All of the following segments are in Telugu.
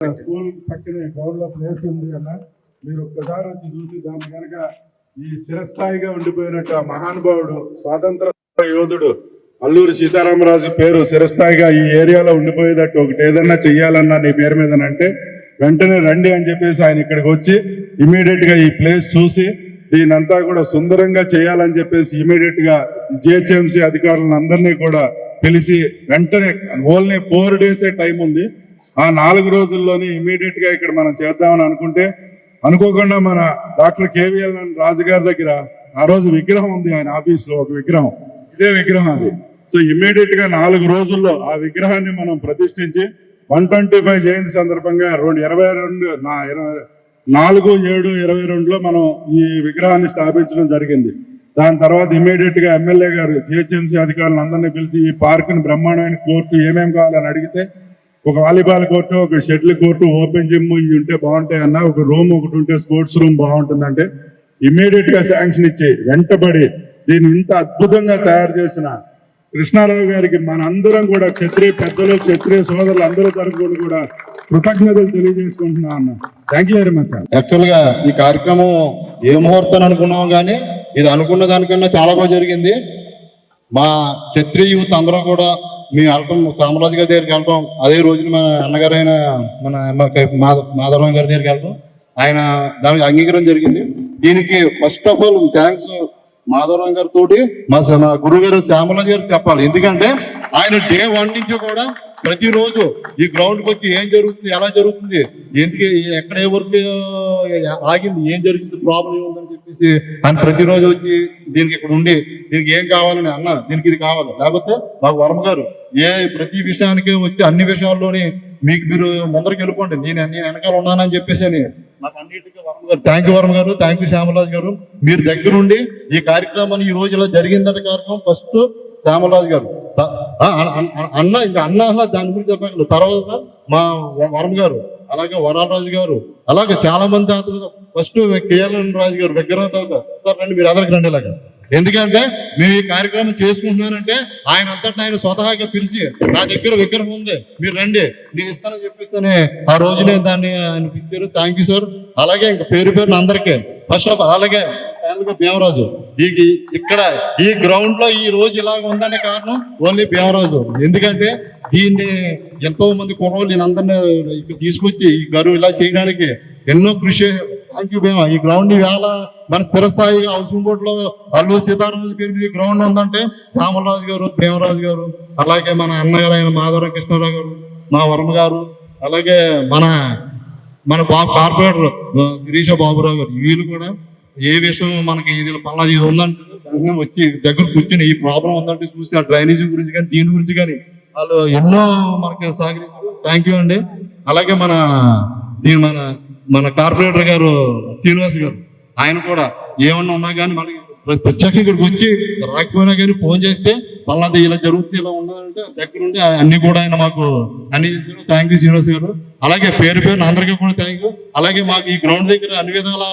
స్కూల్ పక్కనే గ్రౌండ్లో ప్లేస్ ఉంది అన్న. మీరు ఒక్కసారి వచ్చి చూసి దాని కనుక ఈ శిరస్థాయిగా ఉండిపోయినట్టు ఆ మహానుభావుడు స్వాతంత్ర యోధుడు అల్లూరి సీతారామరాజు పేరు శిరస్థాయిగా ఈ ఏరియాలో ఉండిపోయేటట్టు ఒకటి ఏదన్నా చెయ్యాలన్నా నీ పేరు మీద అంటే వెంటనే రండి అని చెప్పేసి ఆయన ఇక్కడికి వచ్చి ఇమీడియట్గా ఈ ప్లేస్ చూసి దీనంతా కూడా సుందరంగా చేయాలని చెప్పేసి ఇమీడియట్గా జిహెచ్ఎంసీ అధికారులను అందరినీ కూడా పిలిచి వెంటనే ఓన్లీ ఫోర్ డేస్ టైం ఉంది. ఆ నాలుగు రోజుల్లోనే ఇమీడియట్గా ఇక్కడ మనం చేద్దామని అనుకుంటే అనుకోకుండా మన డాక్టర్ కేవీఎల్ రాజు గారి దగ్గర ఆ రోజు విగ్రహం ఉంది ఆయన ఆఫీస్లో ఒక విగ్రహం. ఇదే విగ్రహం అది. సో ఇమీడియట్గా నాలుగు రోజుల్లో ఆ విగ్రహాన్ని మనం ప్రతిష్ఠించి వన్ ట్వంటీ ఫైవ్ జయంతి సందర్భంగా రెండు ఇరవై రెండు నా ఇరవై నాలుగు ఏడు ఇరవై రెండులో మనం ఈ విగ్రహాన్ని స్థాపించడం జరిగింది. దాని తర్వాత ఇమీడియట్గా ఎమ్మెల్యే గారు జిహెచ్ఎంసీ అధికారులను అందరినీ పిలిచి ఈ పార్క్ని బ్రహ్మాండమైన కోర్టు ఏమేమి కావాలని అడిగితే ఒక వాలీబాల్ కోర్టు ఒక షటిల్ కోర్టు ఓపెన్ జిమ్ ఇవి ఉంటే బాగుంటాయి అన్న ఒక రూమ్ ఒకటి ఉంటే స్పోర్ట్స్ రూమ్ బాగుంటుందంటే ఇమీడియట్గా శాంక్షన్ ఇచ్చి వెంటబడి దీన్ని ఇంత అద్భుతంగా తయారు చేసిన కృష్ణారావు గారికి మనందరం కూడా క్షత్రియ పెద్దలు క్షత్రియ సోదరులు అందరూ తరఫున కూడా కృతజ్ఞతలు తెలియజేసుకుంటున్నా అన్న. థ్యాంక్ యూ వెరీ మచ్ యాక్చువల్గా ఈ కార్యక్రమం ఏ ముహూర్తం అనుకున్నాం కానీ ఇది అనుకున్న దానికన్నా చాలా బాగా జరిగింది. మా క్షత్రియ యూత్ అందరూ కూడా మేము వెళ్ళటం కామరాజు గారి దగ్గరికి వెళ్ళటం అదే రోజున మా అన్నగారు అయిన మన మాధవరావు గారి దగ్గరికి వెళ్ళటం ఆయన దానికి అంగీకారం జరిగింది. దీనికి first of all thanks Madhavarao గారి తోటి మా మా గురువు గారు శ్యామరాజు గారు చెప్పాలి. ఎందుకంటే ఆయన డే వన్ నుంచి కూడా ప్రతిరోజు ఈ గ్రౌండ్కి వచ్చి ఏం జరుగుతుంది ఎలా జరుగుతుంది ఎందుకు ఎక్కడ ఏ వర్క్ ఆగింది ఏం జరిగింది ప్రాబ్లం ఏముందని చెప్పేసి ఆయన ప్రతిరోజు వచ్చి దీనికి ఇక్కడ ఉండి దీనికి ఏం కావాలని అన్న దీనికి ఇది కావాలి. లేకపోతే మాకు వర్మ గారు ఏ ప్రతి విషయానికి వచ్చి అన్ని విషయాల్లోని మీకు మీరు ముందరికి వెళ్ళిపోండి. నేను నేను వెనకాల ఉన్నానని చెప్పేసి అని నాకు అన్నిటికీ వర్మ గారు థ్యాంక్ యూ వర్మ గారు థ్యాంక్ యూ శ్యామరాజు గారు. మీరు దగ్గరుండి ఈ కార్యక్రమాన్ని ఈ రోజు ఇలా జరిగిందనే కార్యక్రమం ఫస్ట్ శ్యామరాజు గారు. అన్న ఇంకా అన్న దాని గురించి చెప్పగలరు తర్వాత మా వ- వరం గారు అలాగే వరాలరాజు గారు అలాగే చాలా మంది ఫస్ట్ కేఎల్ఎన్ రాజు గారు విగ్రహం సార్ రండి మీరు అందరికి రండి ఇలాగా. ఎందుకంటే మేము ఈ కార్యక్రమం చేసుకుంటున్నానంటే ఆయన అంతటా ఆయన స్వతహాగా పిలిచి నా దగ్గర విగ్రహం ఉంది మీరు రండి నేను ఇస్తానని చెప్పిస్తానే ఆ రోజునే దాన్ని ఆయన పిలిచారు థ్యాంక్ యూ సార్ అలాగే ఇంకా పేరు పేరున అందరికీ. ఫస్ట్ ఆఫ్ ఆల్ అలాగే ఫైనల్గా భీమరాజు. ఈ ఇక్కడ ఈ గ్రౌండ్లో ఈ రోజు ఇలాగ ఉందనే కారణం ఓన్లీ భీమరాజు. ఎందుకంటే దీన్ని ఎంతో మంది కుర్రోళ్ళు నేను అందరినీ ఇక్కడ తీసుకొచ్చి ఈ గరువు ఇలా చేయడానికి ఎన్నో కృషి థ్యాంక్ యూ ఈ గ్రౌండ్ ఇవాళ మన స్థిరస్థాయిగా హౌసింగ్ బోర్డులో అల్లు సీతారామరాజు పేరు మీద ఈ గ్రౌండ్ ఉందంటే రామరాజు గారు భీమరాజు గారు అలాగే మన అన్నగారు అయిన మాధవరం కృష్ణారావు గారు మా వర్మ గారు అలాగే మన మన బాబు కార్పొరేటర్ గిరీష బాబురావు గారు వీళ్ళు కూడా ఏ విషయం మనకి ఇది పలానా ఇది ఉందంటే వచ్చి దగ్గర కూర్చుని ఈ ప్రాబ్లం ఉందంటే చూసి ఆ డ్రైనేజీ గురించి కానీ దీని గురించి కానీ వాళ్ళు ఎన్నో మనకి సహకరించారు. థ్యాంక్ యూ అండి. అలాగే మన మన మన కార్పొరేటర్ గారు శ్రీనివాస్ గారు ఆయన కూడా ఏమన్నా ఉన్నా కానీ మనకి ప్రత్యేక ప్రత్యేకంగా ఇక్కడికి వచ్చి రాకపోయినా కానీ ఫోన్ చేస్తే పలానాది ఇలా జరుగుతుంది ఇలా ఉండాలంటే దగ్గర ఉండి అన్ని కూడా ఆయన మాకు అన్ని థ్యాంక్ యూ శ్రీనివాస్ గారు. అలాగే పేరు పేరు అందరికీ కూడా థ్యాంక్ యూ అలాగే మాకు ఈ గ్రౌండ్ దగ్గర అన్ని విధాల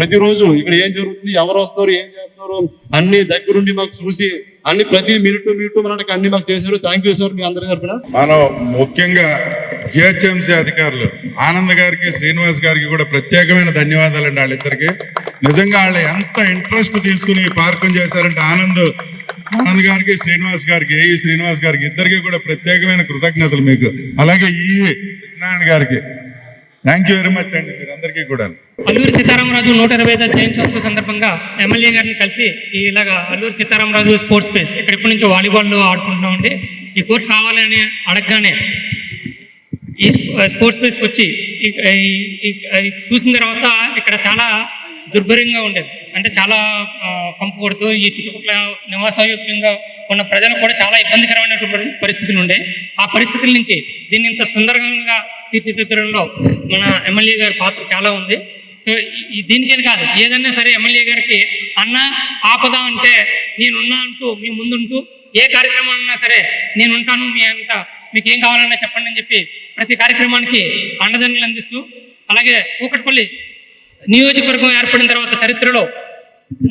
ప్రతిరోజు ఇక్కడ ఏం జరుగుతుంది? ఎవరు వస్తారు ఏం చేస్తున్నారు? అన్ని దగ్గరుండి మాకు చూసి అన్ని ప్రతి మినిట్ మినిట్ మనకి అన్ని మాకు చేశారు. థ్యాంక్ యూ సార్ మీ అందరి తరఫున. మనం ముఖ్యంగా జిహెచ్ఎంసీ అధికారులు ఆనంద్ గారికి శ్రీనివాస్ గారికి కూడా ప్రత్యేకమైన ధన్యవాదాలండి వాళ్ళిద్దరికి. నిజంగా వాళ్ళు ఎంత ఇంట్రెస్ట్ తీసుకుని పార్కం చేశారంటే ఆనంద్ ఆనంద్ గారికి శ్రీనివాస్ గారికి ఏఈ శ్రీనివాస్ గారికి ఇద్దరికి కూడా ప్రత్యేకమైన కృతజ్ఞతలు మీకు. అలాగే ఈ సత్యనారాయణ గారికి. థ్యాంక్ యూ వెరీ మచ్ అండి మీరందరికీ కూడా అల్లూరి సీతారామరాజు నూట ఇరవై ఐదు జయంత్యోత్సవ సందర్భంగా ఎమ్మెల్యే గారిని కలిసి ఇలాగా అల్లూరి సీతారామరాజు స్పోర్ట్స్ స్పేస్ ఇక్కడ ఇప్పటి నుంచి వాలీబాల్ ఆడుకుంటున్నామండి ఈ కోర్టు కావాలని అడగగానే ఈ స్పోర్ట్స్ ప్లేస్కి వచ్చి చూసిన తర్వాత ఇక్కడ చాలా దుర్భరంగా ఉండేది. అంటే చాలా పంపు కొడుతూ ఈ చుట్టుపక్కల నివాసయోగ్యంగా ఉన్న ప్రజలకు కూడా చాలా ఇబ్బందికరమైనటువంటి పరిస్థితులు ఉండే. ఆ పరిస్థితుల నుంచి దీన్ని ఇంత సుందరంగా తీర్చిదిద్దడంలో మన ఎమ్మెల్యే గారి పాత్ర చాలా ఉంది. సో ఈ- దీనికని కాదు ఏదన్నా సరే ఎమ్మెల్యే గారికి అన్న ఆపద అంటే నేనున్నా అంటూ మీ ముందుంటూ ఏ కార్యక్రమం అన్నా సరే నేను ఉంటాను మీ అంత మీకు ఏం కావాలన్నా చెప్పండి అని చెప్పి ప్రతి కార్యక్రమానికి అండదండలు అందిస్తూ అలాగే కూకట్పల్లి నియోజకవర్గం ఏర్పడిన తర్వాత చరిత్రలో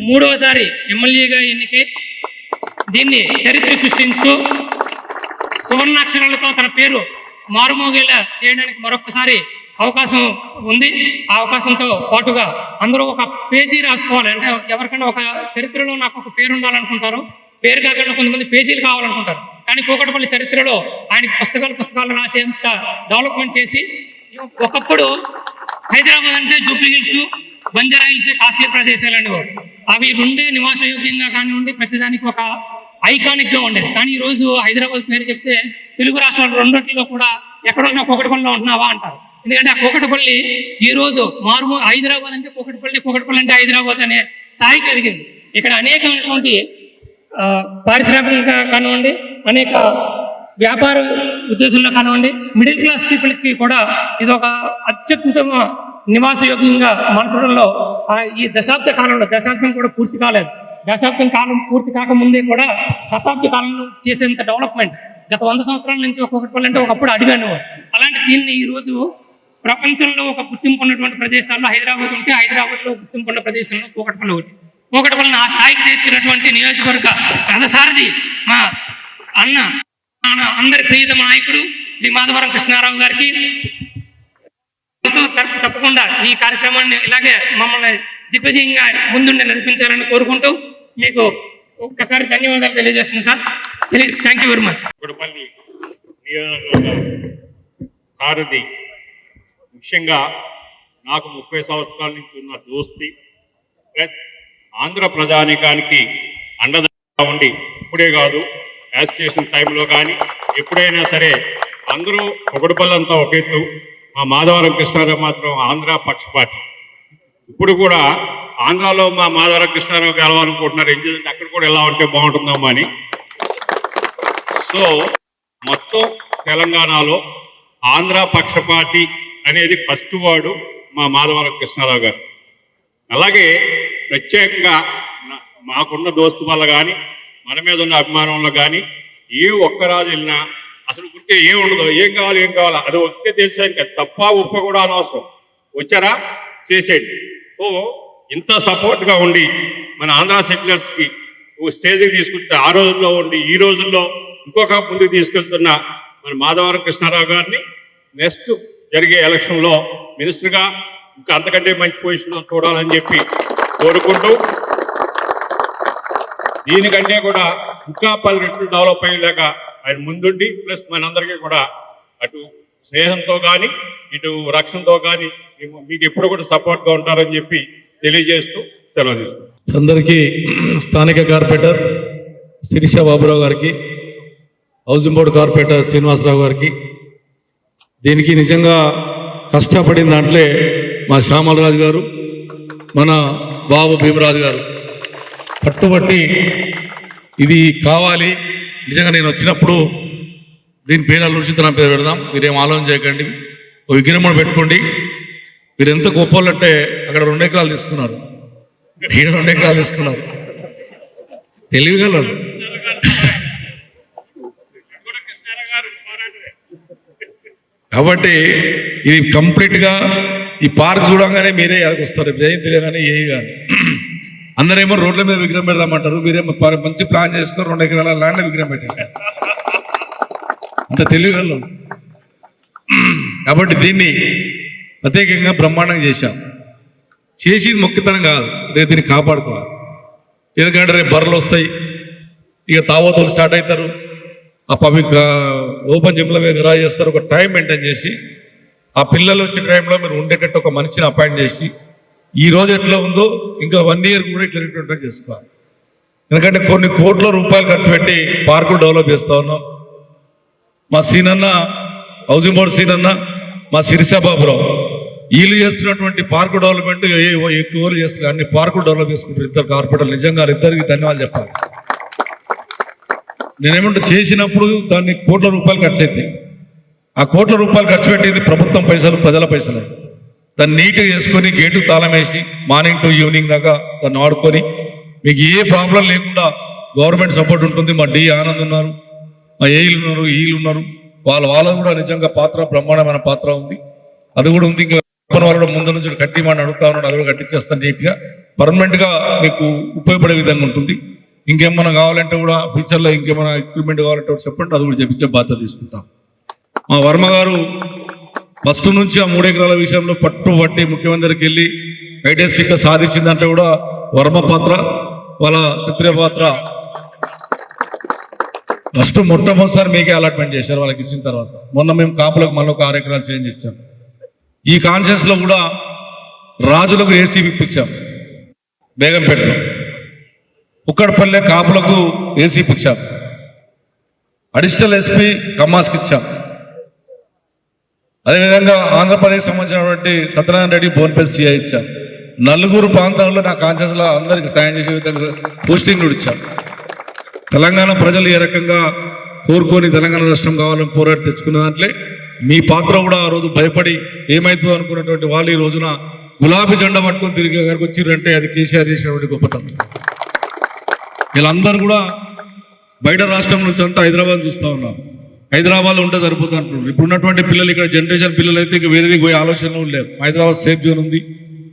మూడవసారి ఎమ్మెల్యేగా ఎన్నికై దీన్ని చరిత్ర సృష్టిస్తూ సువర్ణాక్షరాలతో తన పేరు మారుమోగేలా చేయడానికి మరొకసారి అవకాశం ఉంది. ఆ అవకాశంతో పాటుగా అందరూ ఒక పేజీ రాసుకోవాలి. అంటే ఎవరికైనా ఒక చరిత్రలో నాకు ఒక పేరు ఉండాలనుకుంటారు. పేరు కాకుండా కొంతమంది పేజీలు కావాలనుకుంటారు. కానీ కూకటపల్లి చరిత్రలో ఆయనకి పుస్తకాలు పుస్తకాలు రాసేంత డెవలప్మెంట్ చేసి ఒకప్పుడు హైదరాబాద్ అంటే Jubilee Hills Banjara Hills costly ప్రదేశాలు అనేవారు. అవి రెండే నివాసయోగ్యంగా కానివ్వండి ప్రతిదానికి ఒక ఐకానిక్గా ఉండేది. కానీ ఈ రోజు హైదరాబాద్ పేరు చెప్తే తెలుగు రాష్ట్రాలు రెండింటిలో కూడా ఎక్కడున్నా కూకటపల్లిలో ఉంటున్నావా అంటారు. ఎందుకంటే ఆ కూకటపల్లి ఈ రోజు మారుమూ హైదరాబాద్ అంటే కూకటపల్లి కూకటపల్లి అంటే హైదరాబాద్ అనే స్థాయికి ఎదిగింది. ఇక్కడ అనేకమైనటువంటి పారిశ్రామికంగా కానివ్వండి అనేక వ్యాపార ఉద్దేశంలో కానివ్వండి మిడిల్ క్లాస్ పీపుల్కి కూడా ఇది ఒక అత్యుత్తమ నివాసయోగ్యంగా మార్చడంలో ఈ దశాబ్ద కాలంలో దశాబ్దం కూడా పూర్తి కాలేదు. దశాబ్దం కాలం పూర్తి కాకముందే కూడా శతాబ్ది కాలంలో చేసేంత డెవలప్మెంట్ గత వంద సంవత్సరాల నుంచి ఒక్కొక్కటి వాళ్ళంటే ఒకప్పుడు అడిగాను. అలాంటి దీన్ని ఈ రోజు ప్రపంచంలో ఒక గుర్తింపు ఉన్నటువంటి ప్రదేశాల్లో హైదరాబాద్ ఉంటే హైదరాబాద్లో గుర్తింపు ఉన్న ప్రదేశంలో కూకటపల్లి ఒకటి. కూకటపల్లిని ఆ స్థాయికి తెచ్చినటువంటి నియోజకవర్గ రథసారథి మా అన్న మన అందరి ప్రియతమ నాయకుడు శ్రీ మాధవరం కృష్ణారావు గారికి. తప్పకుండా ఈ కార్యక్రమాన్ని ఇలాగే మమ్మల్ని దిగ్విజయంగా ముందుండి నడిపించాలని కోరుకుంటూ మీకు ఒక్కసారి ధన్యవాదాలు తెలియజేస్తున్నాను sir. Thank you very much Kudapalli నియోజకవర్గ సారథి. ముఖ్యంగా నాకు ముప్పై సంవత్సరాల నుంచి ఉన్న దోస్తి ప్లస్ ఆంధ్ర ప్రజానికానికి అండదండగా ఉండి ఇప్పుడే కాదు యాజిటేషన్ టైంలో కానీ ఎప్పుడైనా సరే అందరూ ఒకటిపల్లంతా ఒక ఎత్తు మా మాధవరం కృష్ణారావు మాత్రం ఆంధ్ర పక్షపాటి ఇప్పుడు కూడా ఆంధ్రాలో మా మాధవ కృష్ణారావు గెలవాలనుకుంటున్నారు. ఏం అక్కడ కూడా ఎలా ఉంటే బాగుంటుందేమో అని. సో మొత్తం తెలంగాణలో ఆంధ్ర పక్షపాతి అనేది ఫస్ట్ వాడు మా మాధవరం కృష్ణారావు గారు. అలాగే ప్రత్యేకంగా మాకున్న దోస్తు వల్ల కానీ మన మీద ఉన్న అభిమానంలో కానీ ఏ ఒక్కరాజు వెళ్ళినా అసలు గుర్తే ఏం ఉండదు. ఏం కావాలి ఏం కావాలా? అది ఒకే తెలిసాను తప్ప ఉప్ప కూడా అనవసరం. వచ్చారా? చేసేయండి. ఓ ఇంత సపోర్ట్గా ఉండి మన ఆంధ్ర సెటిలర్స్కి ఓ స్టేజ్కి తీసుకుంటే ఆ రోజుల్లో ఉండి ఈ రోజుల్లో ఇంకొక ముందుకు తీసుకెళ్తున్న మన మాధవరం కృష్ణారావు గారిని నెక్స్ట్ జరిగే ఎలక్షన్లో మినిస్టర్గా ఇంకా అంతకంటే మంచి పొజిషన్లో చూడాలని చెప్పి కోరుకుంటూ దీనికంటే కూడా ఇంకా పది రెట్లు డెవలప్ అయ్యేలాగా ఆయన ముందుండి ప్లస్ మనందరికీ కూడా అటు స్నేహంతో కానీ ఇటు రక్షణతో కానీ మీకు ఎప్పుడు కూడా సపోర్ట్గా ఉంటారని చెప్పి తెలియజేస్తూ సెలవు తీసుకుంటాం అందరికీ స్థానిక కార్పొరేటర్ శిరీష బాబురావు గారికి హౌసింగ్ బోర్డు కార్పొరేటర్ శ్రీనివాసరావు గారికి. దీనికి నిజంగా కష్టపడిన దాంట్లో మా శ్యామలరాజు గారు మన బాబు భీమరాజు గారు. పట్టుబట్టి ఇది కావాలి. నిజంగా నేను వచ్చినప్పుడు దీని పేరు అల్లుషిత నా పేరు పెడదాం. మీరేం ఆలోచన చేయకండి. ఓ విగ్రహం కూడా పెట్టుకోండి. మీరు ఎంత గొప్పలు అంటే అక్కడ రెండు ఎకరాలు తీసుకున్నారు. ఈడ రెండు ఎకరాలు తీసుకున్నారు. తెలివిగలరు కాబట్టి ఇది కంప్లీట్గా ఈ పార్క్ చూడంగానే మీరే అక్కడికి వస్తారు. జయంతి తెలియగానే ఏ కానీ అందరేమో రోడ్ల మీద విగ్రహం పెడదామంటారు. మీరేమో మంచి ప్లాన్ చేసుకుని రెండు ఎకరాల ల్యాండ్ విగ్రహం పెట్టారు. అంత తెలివిగలరు కాబట్టి దీన్ని ప్రత్యేకంగా బ్రహ్మాండంగా చేశాం. చేసేది మొక్కితనం కాదు. రేపు దీన్ని కాపాడుకోవాలి. ఎందుకంటే రేపు బర్రెలు వస్తాయి. ఇక తావోతులు స్టార్ట్ అవుతారు. ఆ పబ్లిక్ ఓపెన్ జిమ్ల మీద రా చేస్తారు. ఒక టైం మెయింటైన్ చేసి ఆ పిల్లలు వచ్చే టైంలో మీరు ఉండేటట్టు ఒక మనిషిని అపాయింట్ చేసి ఈ రోజు ఎట్లా ఉందో ఇంకా వన్ ఇయర్ కూడా ఇట్లా రిటర్న్ చేసుకోవాలి. ఎందుకంటే కొన్ని కోట్ల రూపాయలు ఖర్చు పెట్టి పార్కులు డెవలప్ చేస్తా ఉన్నాం. మా సీనన్న హౌసింగ్ బోర్డు సీనన్న మా సిరిసాబాబురావు. వీళ్ళు చేస్తున్నటువంటి పార్కు డెవలప్మెంట్ ఏ- ఎక్కువ చేస్తున్నారు అన్ని పార్కులు డెవలప్ చేసుకుంటారు. ఇద్దరు కార్పొరేటర్లు. నిజంగా ఇద్దరికి ధన్యవాదాలు చెప్పాలి. నేనేమంటే చేసినప్పుడు దాన్ని కోట్ల రూపాయలు ఖర్చు ఆ కోట్ల రూపాయలు ఖర్చు పెట్టేది ప్రభుత్వం పైసలు ప్రజల పైసలు. దాన్ని నీట్గా చేసుకొని గేటు తాళం వేసి మార్నింగ్ టు ఈవినింగ్ దాకా దాన్ని వాడుకొని మీకు ఏ ప్రాబ్లం లేకుండా గవర్నమెంట్ సపోర్ట్ ఉంటుంది. మా డి ఆనంద్ ఉన్నారు. ఏఈలు ఉన్నారు ఈలు ఉన్నారు. వాళ్ళ వాళ్ళ కూడా నిజంగా పాత్ర బ్రహ్మాండమైన పాత్ర ఉంది. అది కూడా ఉంది. ఇంకా వాళ్ళు కూడా ముందు నుంచి కట్టిమని అడుగుతా ఉన్నాడు అది కూడా కట్టించేస్తాను నీట్గా. పర్మనెంట్గా మీకు ఉపయోగపడే విధంగా ఉంటుంది. ఇంకేమన్నా కావాలంటే కూడా ఫ్యూచర్లో ఇంకేమైనా ఎక్విప్మెంట్ కావాలంటే కూడా చెప్పండి. అది కూడా చెప్పించే బాధ్యత తీసుకుంటాం. మా వర్మ గారు ఫస్ట్ నుంచి ఆ మూడెకరాల విషయంలో పట్టు పట్టి ముఖ్యమంత్రికి వెళ్ళి ఐటీఎస్ సాధించిందంటే కూడా వర్మ పాత్ర వాళ్ళ క్షత్రియ పాత్ర ఫస్ట్ మొట్టమొదటిసారి మీకే అలాట్మెంట్ చేశారు వాళ్ళకి ఇచ్చిన తర్వాత. మొన్న మేము కాపులకు మళ్ళీ ఒక ఆరు ఎకరాలు చేంజ్ ఇచ్చాం. ఈ కాన్షియస్లో కూడా రాజులకు ఏసీ ఇప్పించాం బేగంపేటలో. ఉక్కడపల్లె కాపులకు ఏసీ ఇప్పించాం. అడిషనల్ ఎస్పీ కమ్మాస్కి ఇచ్చాం. అదేవిధంగా ఆంధ్రప్రదేశ్ సంబంధించినటువంటి సత్యనారాయణ రెడ్డి బోన్పల్లి సిఐ ఇచ్చాం. నలుగురు ప్రాంతాల్లో నా కాన్షియస్లో అందరికి సాయం చేసే విధంగా పోస్టింగ్ కూడా ఇచ్చాం. తెలంగాణ ప్రజలు ఏ రకంగా కోరుకొని తెలంగాణ రాష్ట్రం కావాలని పోరాడి తెచ్చుకున్న దాంట్లో మీ పాత్ర కూడా ఆ రోజు భయపడి ఏమైతుందో అనుకున్నటువంటి వాళ్ళు ఈ రోజున గులాబీ జెండా పట్టుకొని తిరిగి గారికి వచ్చిర్రంటే అది కేసీఆర్ చేసినటువంటి గొప్పతనం. వీళ్ళందరూ కూడా బయట రాష్ట్రం నుంచి అంతా హైదరాబాద్ చూస్తూ ఉన్నారు. హైదరాబాద్లో ఉంటే సరిపోతుంది అంటున్నారు. ఇప్పుడు ఉన్నటువంటి పిల్లలు ఇక్కడ జనరేషన్ పిల్లలు అయితే ఇంకా వేరేది పోయే ఆలోచనలు లేరు హైదరాబాద్ సేఫ్ జోన్ ఉంది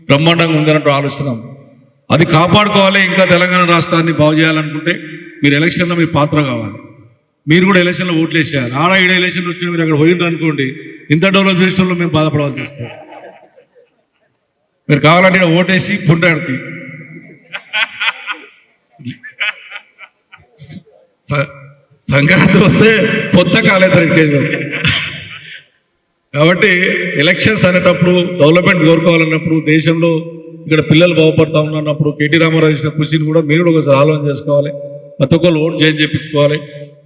బ్రహ్మాండంగా ఉంది అన్నట్టు ఆలోచన అది కాపాడుకోవాలి ఇంకా తెలంగాణ రాష్ట్రాన్ని బాగు చేయాలనుకుంటే మీరు ఎలక్షన్లో మీ పాత్ర కావాలి. మీరు కూడా ఎలక్షన్లో ఓట్లు వేసారు ఆడ ఈడ ఎలక్షన్లు వచ్చిన మీరు అక్కడ పోయింది అనుకోండి ఇంత డెవలప్ చేసిన మేము బాధపడవలసి వస్తుంది. మీరు కావాలంటే ఈడ ఓటేసి పుంటాడికి సంక్రాంతి వస్తే పొత్త కాలేదు కాబట్టి ఎలక్షన్స్ అనేటప్పుడు డెవలప్మెంట్ కోరుకోవాలన్నప్పుడు దేశంలో ఇక్కడ పిల్లలు బాగుపడతా ఉన్నప్పుడు కేటీ రామారావు చేసిన కృషిని కూడా మీరు కూడా ఒకసారి ఆలోచన చేసుకోవాలి. ప్రతి ఒక్కరు ఓట్ చేంజ్ చేయించుకోవాలి.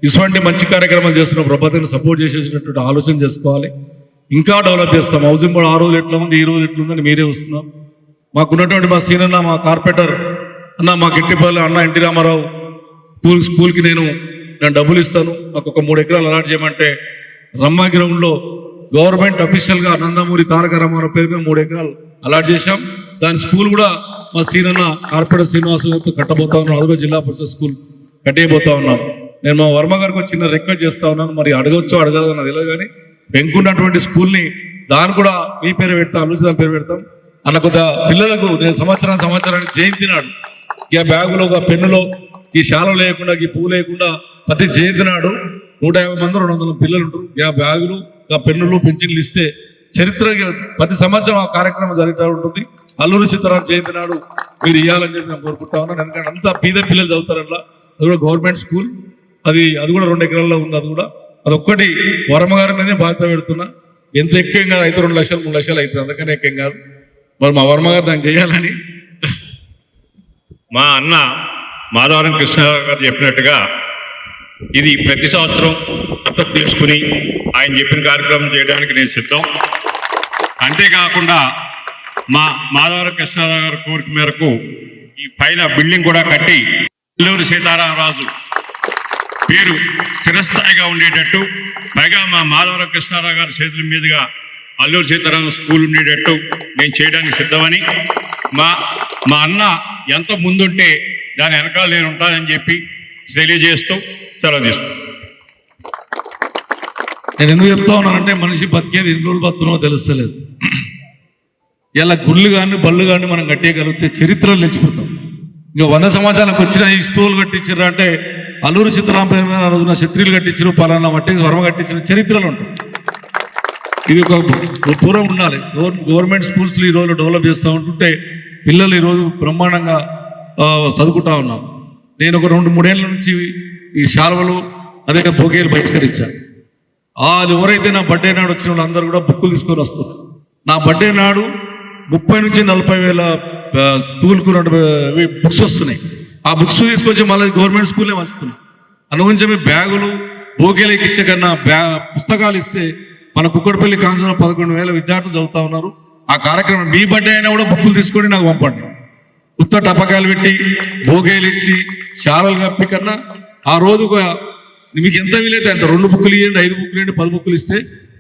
ఇటువంటి మంచి కార్యక్రమాలు చేస్తున్న ప్రభుత్వాన్ని సపోర్ట్ చేసేసినటువంటి ఆలోచన చేసుకోవాలి. ఇంకా డెవలప్ చేస్తాం. హౌసింగ్ బోర్డు ఆ రోజు ఎట్లా ఉంది ఈ రోజు ఎట్లా ఉందని మీరే వస్తున్నాం. మాకున్నటువంటి మా సీనన్న మా కార్పెంటర్ అన్న మా గిట్టిపల్లి అన్న ఎన్టీ రామారావు స్కూల్ స్కూల్కి నేను నేను డబ్బులు ఇస్తాను. నాకు ఒక మూడు ఎకరాలు అలాట్ చేయమంటే రమ్మా గ్రౌండ్లో గవర్నమెంట్ అఫీషియల్గా నందమూరి తారక రామారావు పేరు మీద మూడు ఎకరాలు అలాట్ చేశాం. దాని స్కూల్ కూడా మా సీనన్న కార్పొరేట్ శ్రీనివాసరావుతో కట్టబోతా ఉన్నాం. అది జిల్లా పరిషత్ స్కూల్. కట్టేయబోతా ఉన్నాం. నేను మా వర్మ గారికి ఒక చిన్న రిక్వెస్ట్ చేస్తా ఉన్నాను. మరి అడగొచ్చో అడగదు నాకు తెలియదు కానీ వెంకున్నటువంటి స్కూల్ని దాన్ని కూడా మీ పేరు పెడతాం అలుచిదాని పేరు పెడతాం. అన్న కొంత పిల్లలకు నేను సంవత్సరం సంవత్సరానికి జయంతి నాడు ఇక బ్యాగులో ఒక పెన్నులో ఈ శాల లేకుండా ఈ పువ్వు లేకుండా ప్రతి జయంతి నాడు నూట యాభై మంది రెండు వందల పిల్లలు ఉంటారు. ఇక బ్యాగులు ఆ పెన్నులు పెన్సిన్లు ఇస్తే చరిత్ర ప్రతి సంవత్సరం ఆ కార్యక్రమం జరుగుతూ ఉంటుంది. అల్లూరి సీతారాం జయంతి నాడు మీరు ఇవ్వాలని చెప్పి నేను కోరుకుంటా ఉన్నాను. ఎందుకంటే అంతా పీద పిల్లలు చదువుతారల్లా అది కూడా గవర్నమెంట్ స్కూల్. అది అది కూడా రెండు ఎకరాల్లో ఉంది అది కూడా. అది ఒక్కటి వరమ మీదే బాధ్యత పెడుతున్నా. ఎంత ఎక్కువ కాదు అయితే రెండు లక్షలు మూడు లక్షలు అవుతుంది అందుకనే ఎక్కువ కాదు. మరి మా వర్మగారు దాన్ని చేయాలని. మా అన్న మాధవరం కృష్ణారావు గారు చెప్పినట్టుగా ఇది ప్రతి సంవత్సరం అర్థం తీసుకుని ఆయన చెప్పిన కార్యక్రమం చేయడానికి నేను సిద్ధం. అంతేకాకుండా మా మాధవరం కృష్ణారావు గారి కోరిక మేరకు ఈ పైన బిల్డింగ్ కూడా కట్టి అల్లూరి సీతారామరాజు పేరు స్థిరస్థాయిగా ఉండేటట్టు పైగా మా మాధవర కృష్ణారావు గారి చేతుల మీదుగా అల్లూరి సీతారామ స్కూల్ ఉండేటట్టు మేము చేయడానికి సిద్ధమని మా మా అన్న ఎంత ముందుంటే దాని వెనకాల నేను ఉంటానని చెప్పి తెలియజేస్తూ సెలవు తీసుకుంటాను నేను ఎందుకు చెప్తా ఉన్నానంటే మనిషి బతికేది ఎన్ని రోజులు బతుకునో తెలుస్తలేదు. ఇలా గుళ్ళు కానీ బళ్ళు కానీ మనం కట్టేయగలిగితే చరిత్రలో నిలిచిపోతాం. ఇంకా వంద సంవత్సరాలకు వచ్చిన ఈ స్కూల్ కట్టించారు అంటే అల్లూరు సీతారాం ఆ రోజున క్షత్రియులు కట్టించారు పలానా మట్టి వర్మ కట్టించిన చరిత్రలు ఉంటాయి ఇది ఒక పూర్వం ఉండాలి. గవర్నమెంట్ స్కూల్స్ ఈ రోజు డెవలప్ చేస్తూ ఉంటుంటే పిల్లలు ఈ రోజు బ్రహ్మాండంగా చదువుకుంటా ఉన్నాం. నేను ఒక రెండు మూడేళ్ళ నుంచి ఈ శాలువలు అదే భోగేలు బహిష్కరించాను. వాళ్ళు ఎవరైతే నా బర్త్డే నాడు వచ్చిన వాళ్ళందరూ కూడా బుక్కులు తీసుకొని వస్తారు నా బర్త్డే నాడు ముప్పై నుంచి నలభై వేల స్కూల్కు బుక్స్ వస్తున్నాయి. ఆ బుక్స్ తీసుకొచ్చి మళ్ళీ గవర్నమెంట్ స్కూల్లే వంచుతున్నాయి అనుగురించి బ్యాగులు భోగేలకి ఇచ్చే కన్నా బ్యా పుస్తకాలు ఇస్తే మన కుక్కడపల్లి కాన్సలో పదకొండు వేల విద్యార్థులు చదువుతా ఉన్నారు. ఆ కార్యక్రమం మీ బర్త్డే అయినా కూడా బుక్కులు తీసుకొని నాకు పంపండి. ఉత్త టపకాయలు పెట్టి భోగేలు ఇచ్చి శాలలు కప్పి కన్నా ఆ రోజు ఒక మీకు ఎంత వీలైతే అంత రెండు బుక్కులు ఇవ్వండి ఐదు బుక్కులు ఇవ్వండి పది బుక్కులు ఇస్తే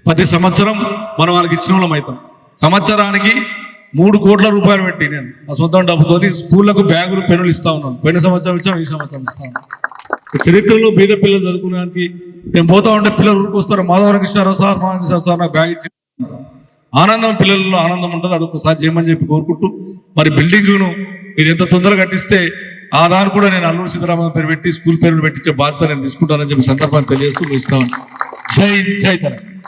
ప్రతి సంవత్సరం మనం వాళ్ళకి ఇచ్చిన వాళ్ళం అవుతాం. సంవత్సరానికి మూడు కోట్ల రూపాయలు పెట్టి నేను ఆ సొంతం డబ్బుతో స్కూళ్ళకు బ్యాగులు పెన్నులు ఇస్తా ఉన్నాను. పోయిన సంవత్సరం ఇచ్చాం ఈ సంవత్సరం ఇస్తాను చరిత్రలో బీద పిల్లలు చదువుకోవడానికి నేను పోతా ఉంటే పిల్లలు ఊరికి వస్తారు. మాధవర కృష్ణారావు సార్ మాధవ సార్ నాకు బ్యాగ్ ఇచ్చి ఆనందం పిల్లల్లో ఆనందం ఉంటుంది. అది ఒకసారి చేయమని చెప్పి కోరుకుంటూ మరి బిల్డింగ్ను మీరు ఎంత తొందరగా కట్టిస్తే ఆ దాన్ని కూడా నేను అల్లూరు సీతారామన్ పేరు పెట్టి స్కూల్ పేరు పెట్టించే బాధ్యత నేను తీసుకుంటానని చెప్పి సందర్భాన్ని తెలియజేస్తూ ఇస్తాను జై జై తెలంగాణ.